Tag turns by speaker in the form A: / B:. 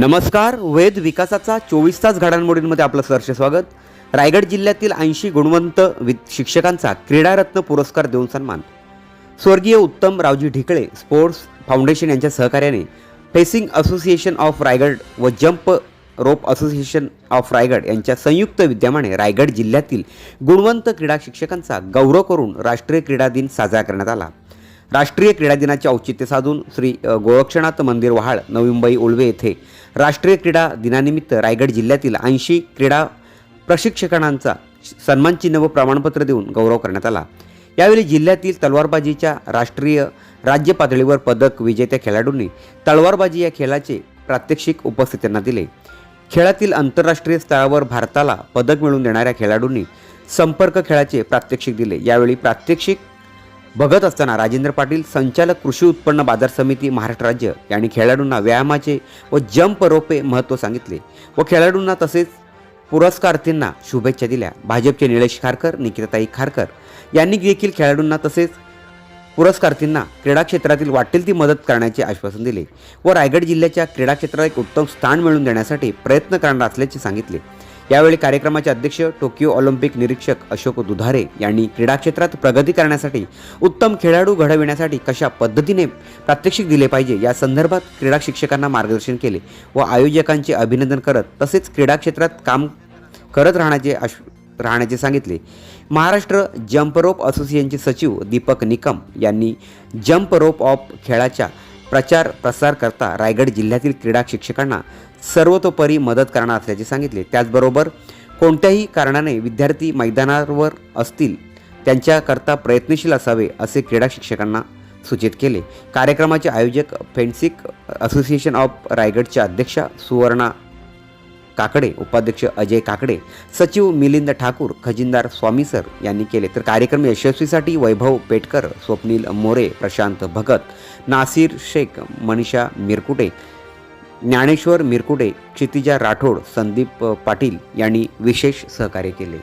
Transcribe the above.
A: नमस्कार वेद विकासाचा चोवीस तास घडामोडींमध्ये आपलं सरसे स्वागत. रायगड जिल्ह्यातील ऐंशी गुणवंत वि शिक्षकांचा क्रीडारत्न पुरस्कार देऊन सन्मान. स्वर्गीय उत्तम रावजी ढिकळे स्पोर्ट्स फाउंडेशन यांच्या सहकार्याने फेसिंग असोसिएशन ऑफ रायगड व jump rope association of Raigad यांच्या संयुक्त विद्यमाने रायगड जिल्ह्यातील गुणवंत क्रीडा शिक्षकांचा गौरव करून राष्ट्रीय क्रीडा दिन साजरा करण्यात आला. राष्ट्रीय क्रीडा दिनाचे औचित्य साधून श्री गोरक्षनाथ मंदिर वहाळ नवी मुंबई उळवे येथे राष्ट्रीय क्रीडा दिनानिमित्त रायगड जिल्ह्यातील ऐंशी क्रीडा प्रशिक्षकांचा सन्मानचिन्ह व प्रमाणपत्र देऊन गौरव करण्यात आला. यावेळी जिल्ह्यातील तलवारबाजीच्या राष्ट्रीय राज्य पातळीवर पदक विजेत्या खेळाडूंनी तलवारबाजी या खेळाचे प्रात्यक्षिक उपस्थितांना दिले. खेळातील आंतरराष्ट्रीय स्तरावर भारताला पदक मिळवून देणाऱ्या खेळाडूंनी संपर्क खेळाचे प्रात्यक्षिक दिले. यावेळी प्रात्यक्षिक बघत असताना राजेंद्र पाटील संचालक कृषी उत्पन्न बाजार समिती महाराष्ट्र राज्य यांनी खेळाडूंना व्यायामाचे व जंप रोपे महत्त्व सांगितले व खेळाडूंना तसेच पुरस्कारार्थींना शुभेच्छा दिल्या. भाजपचे निलेश खारकर निकिताताई खारकर यांनी देखील खेळाडूंना तसेच पुरस्कारार्थींना क्रीडा क्षेत्रातील वाटेल ती मदत करण्याचे आश्वासन दिले व रायगड जिल्ह्याच्या क्रीडा क्षेत्राला एक उत्तम स्थान मिळवून देण्यासाठी प्रयत्न करणार असल्याचे सांगितले. यावेळी कार्यक्रमाचे अध्यक्ष टोकियो ऑलिम्पिक निरीक्षक अशोक दुधारे यांनी क्रीडा क्षेत्रात प्रगती करण्यासाठी उत्तम खेळाडू घडविण्यासाठी कशा पद्धतीने प्रात्यक्षिक दिले पाहिजे या संदर्भात क्रीडा शिक्षकांना मार्गदर्शन केले व आयोजकांचे अभिनंदन करत तसेच क्रीडा क्षेत्रात काम करत राहण्याचे आश राहण्याचे सांगितले. महाराष्ट्र जम्प रोप असोसिएशनचे सचिव दीपक निकम यांनी जम्प रोप ऑफ खेळाच्या प्रचार प्रसार करता रायगड जिल्ह्यातील क्रीडा शिक्षकांना सर्वतोपरी मदत करणार असल्याचे सांगितले. त्याचबरोबर कोणत्याही कारणाने विद्यार्थी मैदानावर असतील त्यांच्याकरता प्रयत्नशील असावे असे क्रीडा शिक्षकांना सूचित केले. कार्यक्रमाचे आयोजक फेन्सिक असोसिएशन ऑफ रायगडच्या अध्यक्षा सुवर्णा काकडे उपाध्यक्ष अजय काकडे सचिव मिलिंद ठाकूर खजिनदार स्वामी सर यांनी केले. तर कार्यक्रम यशस्वीसाठी वैभव पेटकर स्वप्नील मोरे प्रशांत भगत नासिर शेख मनीषा मिरकुटे ज्ञानेश्वर मिरकुटे क्षितिजा राठोड संदीप पाटील यांनी विशेष सहकार्य केले.